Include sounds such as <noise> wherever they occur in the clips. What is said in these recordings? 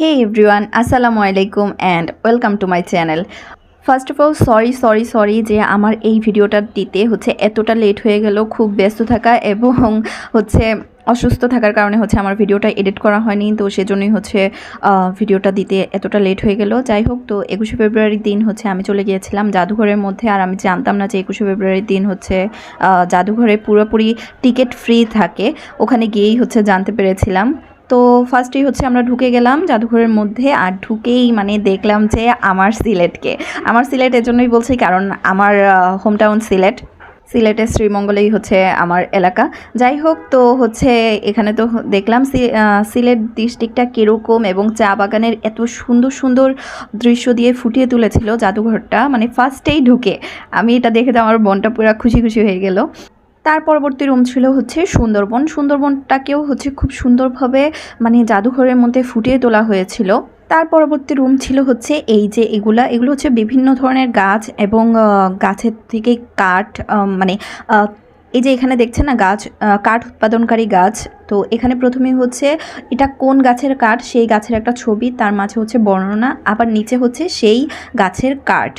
Hey everyone, Assalamu alaikum and welcome to my channel. First of all sorry sorry sorry যে আমার এই ভিডিওটা দিতে হচ্ছে এতটা লেট হয়ে গেল খুব ব্যস্ত থাকা এবং হচ্ছে অসুস্থ থাকার কারণে হচ্ছে আমার ভিডিওটা এডিট করা হয়নি তো সেজন্যই হচ্ছে ভিডিওটা দিতে এতটা লেট হয়ে গেল। যাই হোক তো একুশে ফেব্রুয়ারির দিন হচ্ছে আমি চলে গিয়েছিলাম জাদুঘরের মধ্যে আর আমি জানতাম না যে একুশে ফেব্রুয়ারির দিন হচ্ছে জাদুঘরে পুরোপুরি টিকিট ফ্রি থাকে। ওখানে গিয়েই হচ্ছে জানতে পেরেছিলাম। তো ফার্স্টেই হচ্ছে আমরা ঢুকে গেলাম জাদুঘরের মধ্যে আর ঢুকেই মানে দেখলাম যে আমার সিলেটকে। আমার সিলেট এজন্যই বলছি কারণ আমার হোম টাউন সিলেট। সিলেটের শ্রীমঙ্গলেই হচ্ছে আমার এলাকা। যাই হোক, তো হচ্ছে এখানে তো দেখলাম সিলেট ডিস্ট্রিক্টটা কীরকম এবং চা বাগানের এত সুন্দর সুন্দর দৃশ্য দিয়ে ফুটিয়ে তুলেছিল জাদুঘরটা। মানে ফার্স্টেই ঢুকে। আমি এটা দেখে তো আমার মনটা পুরো খুশি খুশি হয়ে গেল। তার পরবর্তী রুম ছিল হচ্ছে সুন্দরবন। সুন্দরবনটাকেও হচ্ছে খুব সুন্দরভাবে মানে জাদুঘরের মধ্যে ফুটিয়ে তোলা হয়েছিল। তার পরবর্তী রুম ছিল হচ্ছে এই যে এগুলা। এগুলো হচ্ছে বিভিন্ন ধরনের গাছ এবং গাছের থেকে কাঠ মানে এই যে এখানে দেখছেন না গাছ কাঠ উৎপাদনকারী গাছ। তো এখানে প্রথমে হচ্ছে এটা কোন গাছের কাঠ? সেই গাছের একটা ছবি, তার মাঝে হচ্ছে বর্ণনা। আবার নিচে হচ্ছে সেই গাছের কাঠ।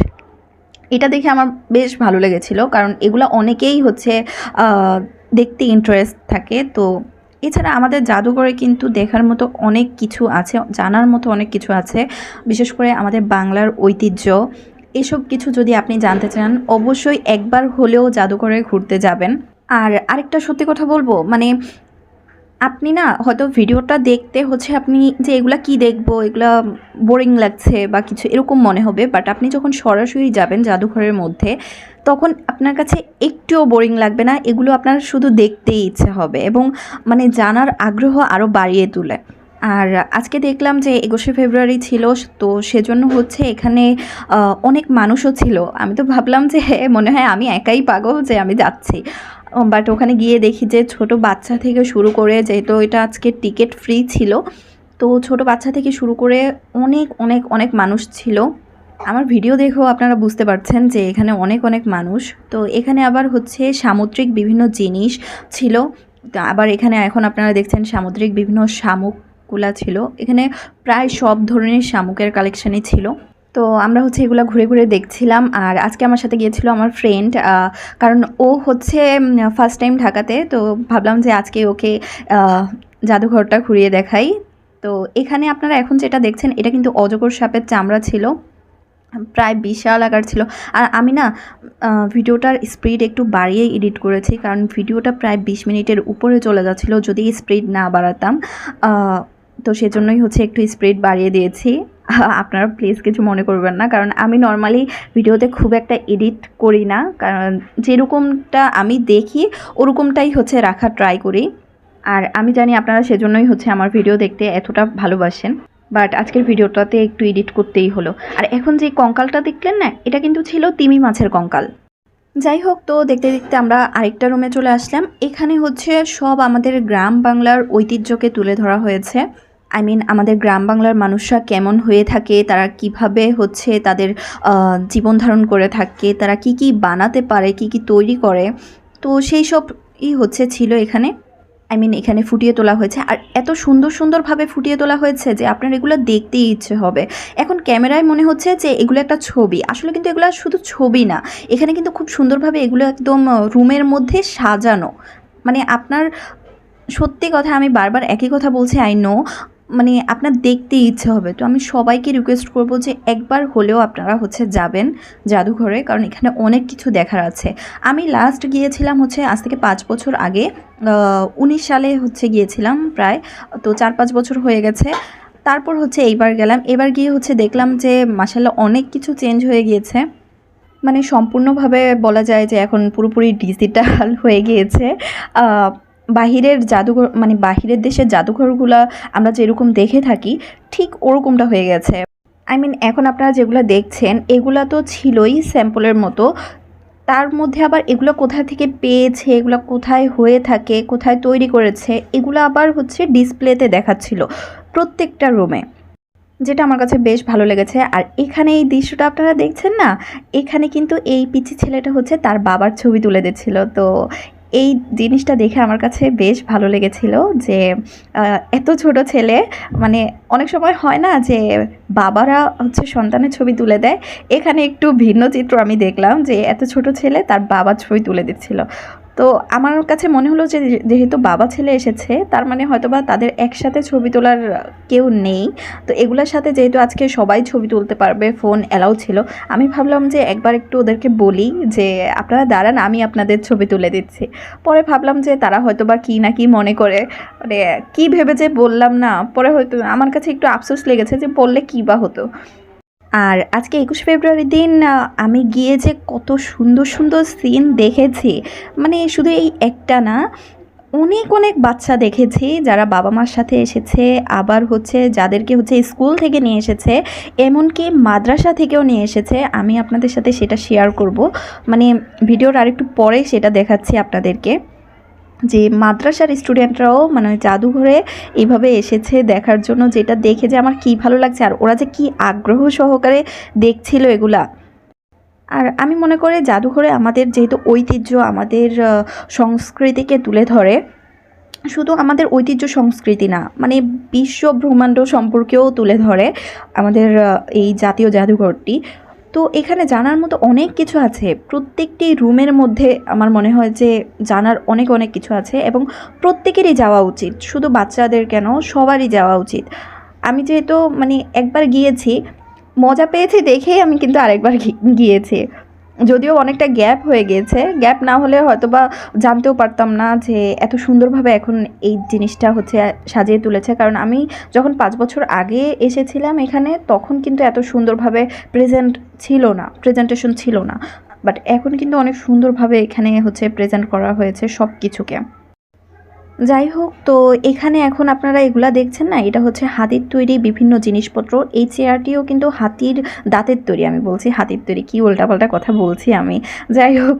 এটা দেখে আমার বেশ ভালো লেগেছিল, কারণ এগুলো অনেকেই হচ্ছে দেখতে ইন্টারেস্ট থাকে। তো এছাড়া আমাদের জাদুঘরে কিন্তু দেখার মতো অনেক কিছু আছে, জানার মতো অনেক কিছু আছে। বিশেষ করে আমাদের বাংলার ঐতিহ্য, এসব কিছু যদি আপনি জানতে চান, অবশ্যই একবার হলেও জাদুঘরে ঘুরতে যাবেন। আর আরেকটা সত্যি কথা বলব মানে আপনি না হয়তো ভিডিওটা দেখতে হচ্ছে আপনি যে এগুলা কি দেখব, এগুলা বোরিং লাগছে বা কিছু এরকম মনে হবে বাট আপনি যখন সরাসরি যাবেন জাদুঘরের মধ্যে, তখন আপনার কাছে একটুও বোরিং লাগবে না, এগুলো আপনার শুধু দেখতেই ইচ্ছে হবে এবং মানে জানার আগ্রহ আরও বাড়িয়ে তোলে। আর আজকে দেখলাম যে একুশে ফেব্রুয়ারি ছিল, তো সেজন্য হচ্ছে এখানে অনেক মানুষও ছিল। আমি তো ভাবলাম যে মনে হয় আমি একাই পাগল যে আমি যাচ্ছি। বাট ওখানে গিয়ে দেখি যে ছোট বাচ্চা থেকে শুরু করে যেহেতু এটা আজকে টিকিট ফ্রি ছিল, তো ছোট বাচ্চা থেকে শুরু করে অনেক অনেক অনেক মানুষ ছিল। আমার ভিডিও দেখেও আপনারা বুঝতে পারছেন যে এখানে অনেক অনেক মানুষ। তো এখানে আবার হচ্ছে সামুদ্রিক বিভিন্ন জিনিস ছিল। আবার এখানে এখন আপনারা দেখছেন সামুদ্রিক বিভিন্ন শামুকগুলা ছিল। এখানে প্রায় সব ধরনের শামুকের কালেকশানই ছিল। তো আমরা হচ্ছে এগুলো ঘুরে ঘুরে দেখছিলাম আর আজকে আমার সাথে গিয়েছিল আমার ফ্রেন্ড কারণ ও হচ্ছে ফার্স্ট টাইম ঢাকাতে, তো ভাবলাম যে আজকে ওকে জাদুঘরটা ঘুরিয়ে দেখাই। তো এখানে আপনারা এখন যেটা দেখছেন, এটা কিন্তু অজগর সাপের চামড়া ছিল। প্রায় বিশাল আকার ছিল। আর আমি না ভিডিওটার স্পিড একটু বাড়িয়ে এডিট করেছি, কারণ ভিডিওটা প্রায় বিশ মিনিটের উপরে চলে যাচ্ছিল, যদি স্পিড না বাড়াতাম। তো সেজন্যই হচ্ছে একটু স্পিড বাড়িয়ে দিয়েছি। <laughs> আপনারা প্লিজ কিছু মনে করবেন না। কারণ আমি নর্মালি ভিডিওতে খুব একটা এডিট করি না। কারণ যেরকমটা আমি দেখি, ওরকমটাই হচ্ছে রাখা ট্রাই করি। আর আমি জানি আপনারা সেজন্যই হচ্ছে আমার ভিডিও দেখতে এতটা ভালোবাসেন। বাট আজকের ভিডিওটাতে একটু এডিট করতেই হলো। আর এখন যে কঙ্কালটা দেখলেন না, এটা কিন্তু ছিল তিমি মাছের কঙ্কাল। যাই হোক, তো দেখতে দেখতে আমরা আরেকটা রুমে চলে আসলাম। এখানে হচ্ছে সব আমাদের গ্রাম বাংলার ঐতিহ্যকে তুলে ধরা হয়েছে। আই মিন আমাদের গ্রাম বাংলার মানুষরা কেমন হয়ে থাকে, তারা কীভাবে হচ্ছে তাদের জীবন ধারণ করে থাকে, তারা কি কি বানাতে পারে, কি কি তৈরি করে, তো সেই সবই হচ্ছে ছিল এখানে। আই মিন এখানে ফুটিয়ে তোলা হয়েছে। আর এত সুন্দর সুন্দরভাবে ফুটিয়ে তোলা হয়েছে যে আপনার এগুলো দেখতেই ইচ্ছে হবে। এখন ক্যামেরায় মনে হচ্ছে যে এগুলো একটা ছবি। আসলে কিন্তু এগুলো শুধু ছবি না, এখানে কিন্তু খুব সুন্দরভাবে এগুলো একদম রুমের মধ্যে সাজানো। মানে আপনার, সত্যি কথা আমি বারবার একই কথা বলছি আই নো মানে আপনার দেখতে ইচ্ছে হবে। তো আমি সবাইকে রিকোয়েস্ট করব যে একবার হলেও আপনারা হচ্ছে যাবেন জাদুঘরে, কারণ এখানে অনেক কিছু দেখার আছে। আমি লাস্ট গিয়েছিলাম হচ্ছে আজ থেকে পাঁচ বছর আগে উনিশ সালে হচ্ছে গিয়েছিলাম প্রায়, তো চার পাঁচ বছর হয়ে গেছে। তারপর হচ্ছে এইবার গেলাম। এবার গিয়ে হচ্ছে দেখলাম যে মাসাল্লাহ অনেক কিছু চেঞ্জ হয়ে গিয়েছে। মানে সম্পূর্ণভাবে বলা যায় যে এখন পুরোপুরি ডিজিটাল <laughs> হয়ে গিয়েছে। বাহিরের জাদুঘর মানে বাহিরের দেশের জাদুঘরগুলা আমরা যেরকম দেখে থাকি, ঠিক ওরকমটা হয়ে গেছে। আই মিন এখন আপনারা যেগুলো দেখছেন, এগুলা তো ছিলই স্যাম্পলের মতো। তার মধ্যে আবার এগুলো কোথা থেকে পেয়েছে, এগুলো কোথায় হয়ে থাকে, কোথায় তৈরি করেছে, এগুলো আবার হচ্ছে ডিসপ্লেতে দেখাচ্ছিল প্রত্যেকটা রুমে যেটা আমার কাছে বেশ ভালো লেগেছে। আর এখানে এই দৃশ্যটা আপনারা দেখছেন না? এখানে কিন্তু এই পিচি ছেলেটা হচ্ছে তার বাবার ছবি তুলে দিচ্ছিল। তো এই জিনিসটা দেখে আমার কাছে বেশ ভালো লেগেছিল যে এত ছোট ছেলে মানে অনেক সময় হয় না যে বাবারা হচ্ছে সন্তানের ছবি তুলে দেয়। এখানে একটু ভিন্ন চিত্র আমি দেখলাম যে, এত ছোট ছেলে তার বাবার ছবি তুলে দিচ্ছিল। তো আমার কাছে মনে হলো যে যেহেতু বাবা ছেলে এসেছে, তার মানে হয়তোবা তাদের একসাথে ছবি তোলার কেউ নেই। তো এগুলোর সাথে যেহেতু আজকে সবাই ছবি তুলতে পারবে, ফোন অ্যালাউ ছিল, আমি ভাবলাম যে একবার একটু ওদেরকে বলি যে, আপনারা দাঁড়ান, আমি আপনাদের ছবি তুলে দিচ্ছি। পরে ভাবলাম যে তারা হয়তো বা কী না কি মনে করে মানে কী ভেবে যে বললাম না, পরে হয়তো আমার কাছে একটু আফসোস লেগেছে যে বললে কী বা হতো। আর আজকে একুশ ফেব্রুয়ারির দিন আমি গিয়ে যে কত সুন্দর সুন্দর সিন দেখেছি মানে শুধু এই একটা না, অনেক অনেক বাচ্চা দেখেছি যারা বাবা মার সাথে এসেছে, আবার হচ্ছে যাদেরকে হচ্ছে স্কুল থেকে নিয়ে এসেছে, এমনকি মাদ্রাসা থেকেও নিয়ে এসেছে। আমি আপনাদের সাথে সেটা শেয়ার করব। মানে ভিডিওর আরেকটু পরে সেটা দেখাচ্ছি আপনাদেরকে। যে মাদ্রাসার স্টুডেন্টরাও মানে জাদুঘরে এইভাবে এসেছে দেখার জন্য যেটা দেখে যে আমার কী ভালো লাগছে আর ওরা যে কী আগ্রহ সহকারে দেখছিল এগুলা। আর আমি মনে করি জাদুঘরে আমাদের যেহেতু ঐতিহ্য আমাদের সংস্কৃতিকে তুলে ধরে, শুধু আমাদের ঐতিহ্য সংস্কৃতি না মানে বিশ্ব ব্রহ্মাণ্ড সম্পর্কেও তুলে ধরে আমাদের এই জাতীয় জাদুঘরটি। তো এখানে জানার মতো অনেক কিছু আছে। প্রত্যেকটি রুমের মধ্যে আমার মনে হয় যে জানার অনেক অনেক কিছু আছে এবং প্রত্যেকেরই যাওয়া উচিত। শুধু বাচ্চাদের কেন, সবারই যাওয়া উচিত। আমি যেহেতু মানে একবার গিয়েছি, মজা পেয়েছি দেখেই আমি কিন্তু আরেকবার গিয়েছি। যদিও অনেকটা গ্যাপ হয়ে গেছে, গ্যাপ না হলে হয়তো বা জানতেও পারতাম না যে এত সুন্দরভাবে এখন এই জিনিসটা হচ্ছে সাজিয়ে তুলেছে। কারণ আমি যখন পাঁচ বছর আগে এসেছিলাম এখানে, তখন কিন্তু এত সুন্দরভাবে প্রেজেন্ট ছিল না প্রেজেন্টেশন ছিল না। বাট এখন কিন্তু অনেক সুন্দরভাবে এখানে হচ্ছে প্রেজেন্ট করা হয়েছে সব কিছুকে যাই হোক, তো এখানে এখন আপনারা এগুলা দেখছেন না? এটা হচ্ছে হাতির তৈরি বিভিন্ন জিনিসপত্র। এই চেয়ারটিও কিন্তু হাতির দাঁতের তৈরি, আমি বলছি হাতির তৈরি, কি উল্টাপাল্টা কথা বলছি আমি। যাই হোক,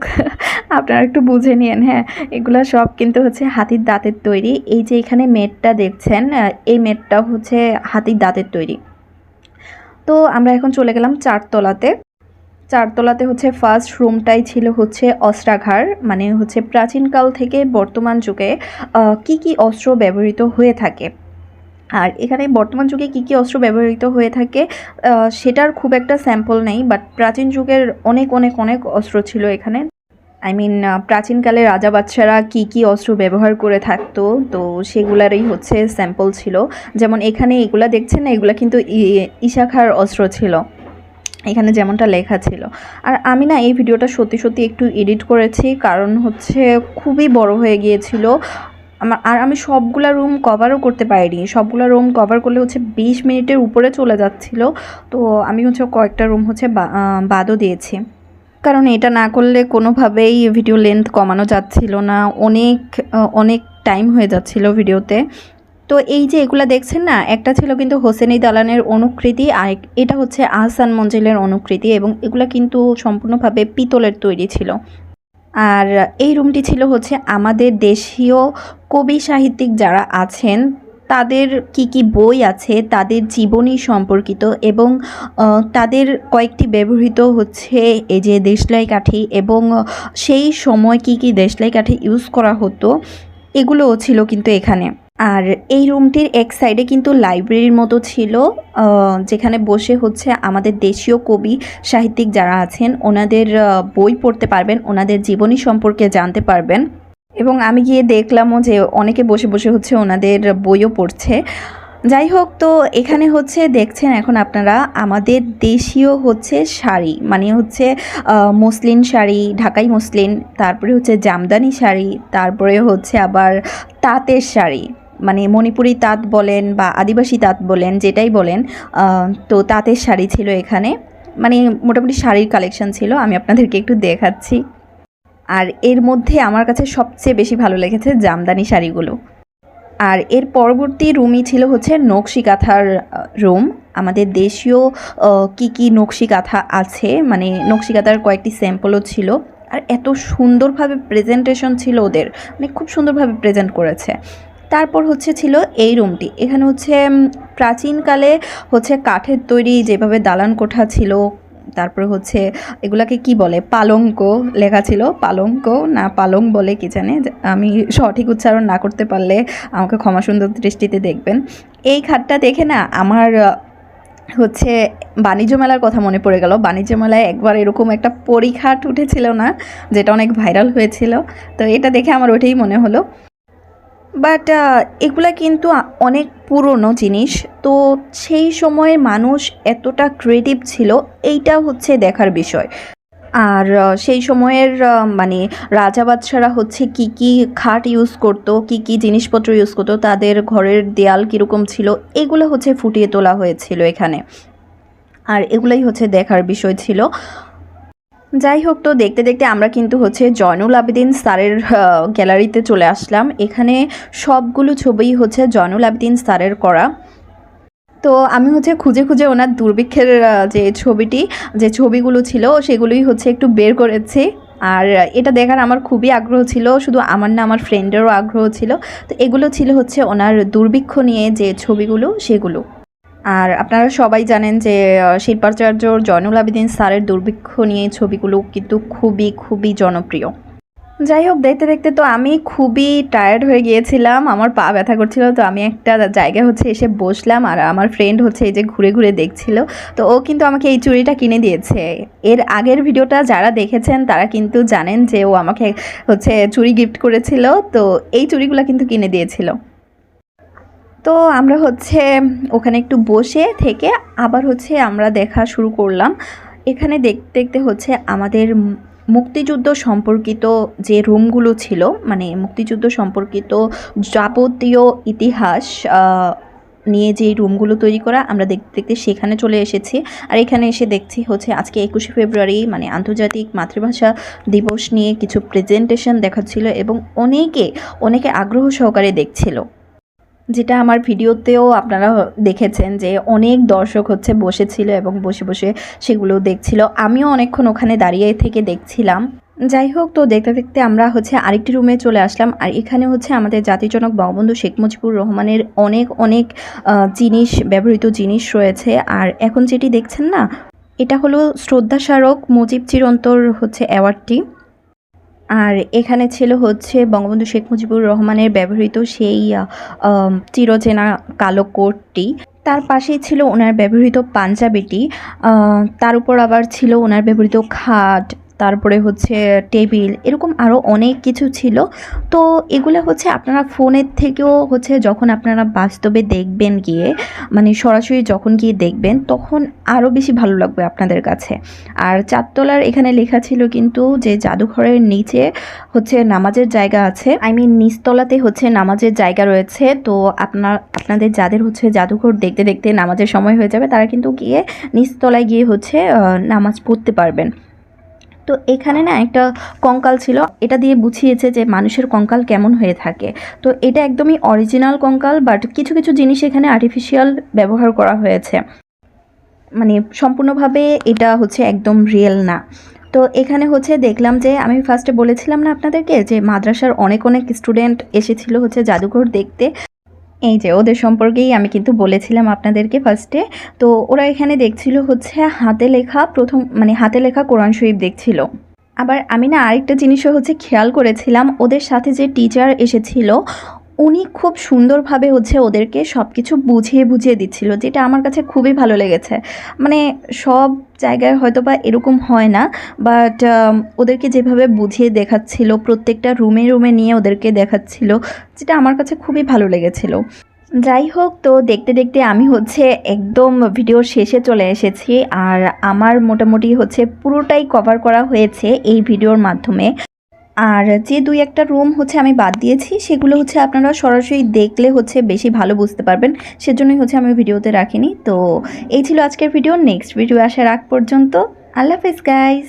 আপনারা একটু বুঝে নিন হ্যাঁ? এগুলা সব কিন্তু হচ্ছে হাতির দাঁতের তৈরি। এই যে এখানে মেটটা দেখছেন, এই মেটটা হচ্ছে হাতির দাঁতের তৈরি। তো আমরা এখন চলে গেলাম চারতলাতে। চারতলাতে হচ্ছে ফার্স্ট রুমটাই ছিল হচ্ছে অস্ত্রাঘার মানে হচ্ছে প্রাচীনকাল থেকে বর্তমান যুগে কি কি অস্ত্র ব্যবহৃত হয়ে থাকে। আর এখানে বর্তমান যুগে কি কি অস্ত্র ব্যবহৃত হয়ে থাকে সেটার খুব একটা স্যাম্পল নেই বাট প্রাচীন যুগের অনেক অনেক অনেক অস্ত্র ছিল এখানে। আই মিন প্রাচীনকালে রাজা বাচ্চারা কি কি অস্ত্র ব্যবহার করে থাকতো, তো সেগুলারই হচ্ছে স্যাম্পল ছিল। যেমন এখানে এগুলা দেখছেন না, এগুলা কিন্তু ইশাখার অস্ত্র ছিল। এখানে যেমনটা লেখা ছিল। আর আমি না এই ভিডিওটা সত্যি সত্যি একটু এডিট করেছি, কারণ হচ্ছে খুবই বড় হয়ে গিয়েছিল। আমার, আর আমি সবগুলা রুম কভারও করতে পারিনি। সবগুলা রুম কভার করলে হচ্ছে বিশ মিনিটের উপরে চলে যাচ্ছিল। তো আমি হচ্ছে কয়েকটা রুম হচ্ছে বাদও দিয়েছি। কারণ এটা না করলে কোনোভাবেই ভিডিও লেন্থ কমানো যাচ্ছিল না। অনেক অনেক টাইম হয়ে যাচ্ছিল ভিডিওতে তো এই যে এগুলো দেখছেন না, একটা ছিল কিন্তু হোসেনি দালানের অনুকৃতি, আর এটা হচ্ছে আহসান মঞ্জিলের অনুকৃতি এবং এগুলো কিন্তু সম্পূর্ণভাবে পিতলের তৈরি ছিল। আর এই রুমটি ছিল হচ্ছে আমাদের দেশীয় কবি সাহিত্যিক যারা আছেন, তাদের কি কি বই আছে, তাদের জীবনী সম্পর্কিত এবং তাদের কয়েকটি ব্যবহৃত হচ্ছে এই যে দেশলাই কাঠি এবং সেই সময় কি কি দেশলাই কাঠি ইউজ করা হতো, এগুলোও ছিল কিন্তু এখানে। আর এই রুমটির এক সাইডে কিন্তু লাইব্রেরির মতো ছিল যেখানে বসে হচ্ছে আমাদের দেশীয় কবি, সাহিত্যিক যারা আছেন, ওনাদের বই পড়তে পারবেন, ওনাদের জীবনী সম্পর্কে জানতে পারবেন। এবং আমি গিয়ে দেখলামও যে অনেকে বসে বসে হচ্ছে ওনাদের বইও পড়ছে। যাই হোক, তো এখানে হচ্ছে দেখছেন এখন আপনারা, আমাদের দেশীয় হচ্ছে শাড়ি মানে হচ্ছে মসলিন শাড়ি, ঢাকাই মসলিন, তারপরে হচ্ছে জামদানি শাড়ি, তারপরে হচ্ছে আবার তাঁতের শাড়ি। মানে মণিপুরি তাঁত বলেন বা আদিবাসী তাঁত বলেন, যেটাই বলেন তো তাঁতের শাড়ি ছিল এখানে। মানে মোটামুটি শাড়ির কালেকশন ছিল, আমি আপনাদেরকে একটু দেখাচ্ছি। আর এর মধ্যে আমার কাছে সবচেয়ে বেশি ভালো লেগেছে জামদানি শাড়িগুলো। আর এর পরবর্তী রুমই ছিল হচ্ছে নকশি কাঁথার রুম আমাদের দেশীয় কি কি নকশি কাঁথা আছে মানে নকশি কাঁথার কয়েকটি স্যাম্পলও ছিল। আর এত সুন্দরভাবে প্রেজেন্টেশন ছিল ওদের মানে খুব সুন্দরভাবে প্রেজেন্ট করেছে। তারপর হচ্ছে ছিল এই রুমটি। এখানে হচ্ছে প্রাচীনকালে হচ্ছে কাঠের তৈরি যেভাবে দালান কোঠা ছিল, তারপরে হচ্ছে এগুলাকে কি বলে? পালঙ্ক লেখা ছিল। পালঙ্ক না পালং বলে কি জানে? আমি সঠিক উচ্চারণ না করতে পারলে আমাকে ক্ষমা সুন্দর দৃষ্টিতে দেখবেন। এই খাটটা দেখে না আমার হচ্ছে বাণিজ্য মেলার কথা মনে পড়ে গেল। বাণিজ্য মেলায় একবার এরকম একটা পরীক্ষাট উঠেছিল না, যেটা অনেক ভাইরাল হয়েছিল। তো এটা দেখে আমার ওটাই মনে হলো। বাট এগুলা কিন্তু অনেক পুরনো জিনিস। তো সেই সময়ে মানুষ এতটা ক্রিয়েটিভ ছিল, এইটা হচ্ছে দেখার বিষয়। আর সেই সময়ের মানে রাজা বাদশারা হচ্ছে কি কি খাট ইউজ করতো, কি কি জিনিসপত্র ইউজ করতো, তাদের ঘরের দেয়াল কীরকম ছিল, এগুলো হচ্ছে ফুটিয়ে তোলা হয়েছিল এখানে। আর এগুলাই হচ্ছে দেখার বিষয় ছিল। যাই হোক তো দেখতে দেখতে আমরা কিন্তু হচ্ছে জয়নুল আবেদিন স্যারের গ্যালারিতে চলে আসলাম। এখানে সবগুলো ছবিই হচ্ছে জয়নুল আবেদিন স্যারের করা। তো আমি হচ্ছে খুঁজে খুঁজে ওনার দুর্ভিক্ষের যে ছবিটি, যে ছবিগুলো ছিল, সেগুলোই হচ্ছে একটু বের করেছি। আর এটা দেখার আমার খুবই আগ্রহ ছিল, শুধু আমার না, আমার ফ্রেন্ডেরও আগ্রহ ছিল। তো এগুলো ছিল হচ্ছে ওনার দুর্ভিক্ষ নিয়ে যে ছবিগুলো, সেগুলো। আর আপনারা সবাই জানেন যে শিল্পাচার্য জয়নুল আবেদিন স্যারের দুর্ভিক্ষ নিয়ে ছবিগুলো কিন্তু খুবই খুবই জনপ্রিয়। যাই হোক, দেখতে দেখতে তো আমি খুবই টায়ার্ড হয়ে গিয়েছিলাম। আমার পা ব্যথা করছিল, তো আমি একটা জায়গায় হচ্ছে এসে বসলাম আর আমার ফ্রেন্ড হচ্ছে এই যে ঘুরে ঘুরে দেখছিল। তো ও কিন্তু আমাকে এই চুড়িটা কিনে দিয়েছে। এর আগের ভিডিওটা যারা দেখেছেন, তারা কিন্তু জানেন যে ও আমাকে হচ্ছে চুড়ি গিফট করেছিল। তো এই চুড়িগুলো কিন্তু কিনে দিয়েছিল। তো আমরা হচ্ছে ওখানে একটু বসে থেকে আবার হচ্ছে আমরা দেখা শুরু করলাম। এখানে দেখতে দেখতে হচ্ছে আমাদের মুক্তিযুদ্ধ সম্পর্কিত যে রুমগুলো ছিল মানে মুক্তিযুদ্ধ সম্পর্কিত যাবতীয় ইতিহাস নিয়ে যে রুমগুলো তৈরি করা, আমরা দেখতে দেখতে সেখানে চলে এসেছি। আর এখানে এসে দেখছি হচ্ছে আজকে একুশে ফেব্রুয়ারি মানে আন্তর্জাতিক মাতৃভাষা দিবস নিয়ে কিছু প্রেজেন্টেশন দেখাচ্ছিল এবং অনেকে অনেকে আগ্রহ সহকারে দেখছিল। যেটা আমার ভিডিওতেও আপনারা দেখেছেন যে অনেক দর্শক হচ্ছে বসেছিল এবং বসে বসে সেগুলো দেখছিল। আমিও অনেকক্ষণ ওখানে দাঁড়িয়ে থেকে দেখছিলাম। যাই হোক, তো দেখতে দেখতে আমরা হচ্ছে আরেকটি রুমে চলে আসলাম। আর এখানে হচ্ছে আমাদের জাতিজনক বঙ্গবন্ধু শেখ মুজিবুর রহমানের অনেক অনেক জিনিস, ব্যবহৃত জিনিস রয়েছে। আর এখন যেটি দেখছেন না, এটা হলো শ্রদ্ধাস্মারক মুজিব চিরন্তর হচ্ছে অ্যাওয়ার্ডটি আর এখানে ছিল হচ্ছে বঙ্গবন্ধু শেখ মুজিবুর রহমানের ব্যবহৃত সেই চিরচেনা কালো কোটটি। তার পাশেই ছিল ওনার ব্যবহৃত পাঞ্জাবিটি। তার উপর আবার ছিল ওনার ব্যবহৃত খাট। তারপরে হচ্ছে টেবিল, এরকম আরও অনেক কিছু ছিল। তো এগুলো হচ্ছে আপনারা ফোনের থেকেও হচ্ছে যখন আপনারা বাস্তবে দেখবেন গিয়ে মানে সরাসরি যখন গিয়ে দেখবেন, তখন আরও বেশি ভালো লাগবে আপনাদের কাছে। আর চারতলার এখানে লেখা ছিল কিন্তু যে জাদুঘরের নিচে হচ্ছে নামাজের জায়গা আছে। আই মিন নিচতলাতে হচ্ছে নামাজের জায়গা রয়েছে। তো আপনার আপনাদের যাদের হচ্ছে জাদুঘর দেখতে দেখতে নামাজের সময় হয়ে যাবে, তারা কিন্তু গিয়ে নিচতলায় গিয়ে হচ্ছে নামাজ পড়তে পারবেন। তো এখানে না একটা কঙ্কাল ছিল, এটা দিয়ে বুঝিয়েছে যে মানুষের কঙ্কাল কেমন হয়ে থাকে। তো এটা একদমই অরিজিনাল কঙ্কাল বাট কিছু কিছু জিনিস এখানে আর্টিফিশিয়াল ব্যবহার করা হয়েছে। মানে সম্পূর্ণভাবে এটা হচ্ছে একদম রিয়েল না। তো এখানে হচ্ছে দেখলাম যে, আমি ফার্স্টে বলেছিলাম না আপনাদেরকে যে, মাদ্রাসার অনেক অনেক স্টুডেন্ট এসেছিল হচ্ছে জাদুঘর দেখতে। এই যে ওদের সম্পর্কেই আমি কিন্তু বলেছিলাম আপনাদেরকে ফার্স্টে তো ওরা এখানে দেখছিল হচ্ছে হাতে লেখা প্রথম মানে হাতে লেখা কোরআন শরীফ দেখছিল। আবার আমি না আরেকটা জিনিসও হচ্ছে খেয়াল করেছিলাম, ওদের সাথে যে টিচার এসেছিল উনি খুব সুন্দরভাবে হচ্ছে ওদেরকে সব কিছু বুঝিয়ে বুঝিয়ে দিচ্ছিল, যেটা আমার কাছে খুবই ভালো লেগেছে। মানে সব জায়গায় হয়তো বা এরকম হয় না বাট ওদেরকে যেভাবে বুঝিয়ে দেখাচ্ছিল, প্রত্যেকটা রুমে রুমে নিয়ে ওদেরকে দেখাচ্ছিল, যেটা আমার কাছে খুবই ভালো লেগেছিল। যাই হোক, তো দেখতে দেখতে আমি হচ্ছে একদম ভিডিওর শেষে চলে এসেছি, আর আমার মোটামুটি হচ্ছে পুরোটাই কভার করা হয়েছে এই ভিডিওর মাধ্যমে। আর যে দুই একটা রুম হচ্ছে আমি বাদ দিয়েছি, সেগুলো হচ্ছে আপনারা সরাসরি দেখলে হচ্ছে বেশি ভালো বুঝতে পারবেন। সেজন্যই হচ্ছে আমি ভিডিওতে রাখিনি। তো এই ছিল আজকের ভিডিও। নেক্সট ভিডিও আসার আগ পর্যন্ত আল্লাহ হাফিজ গাইস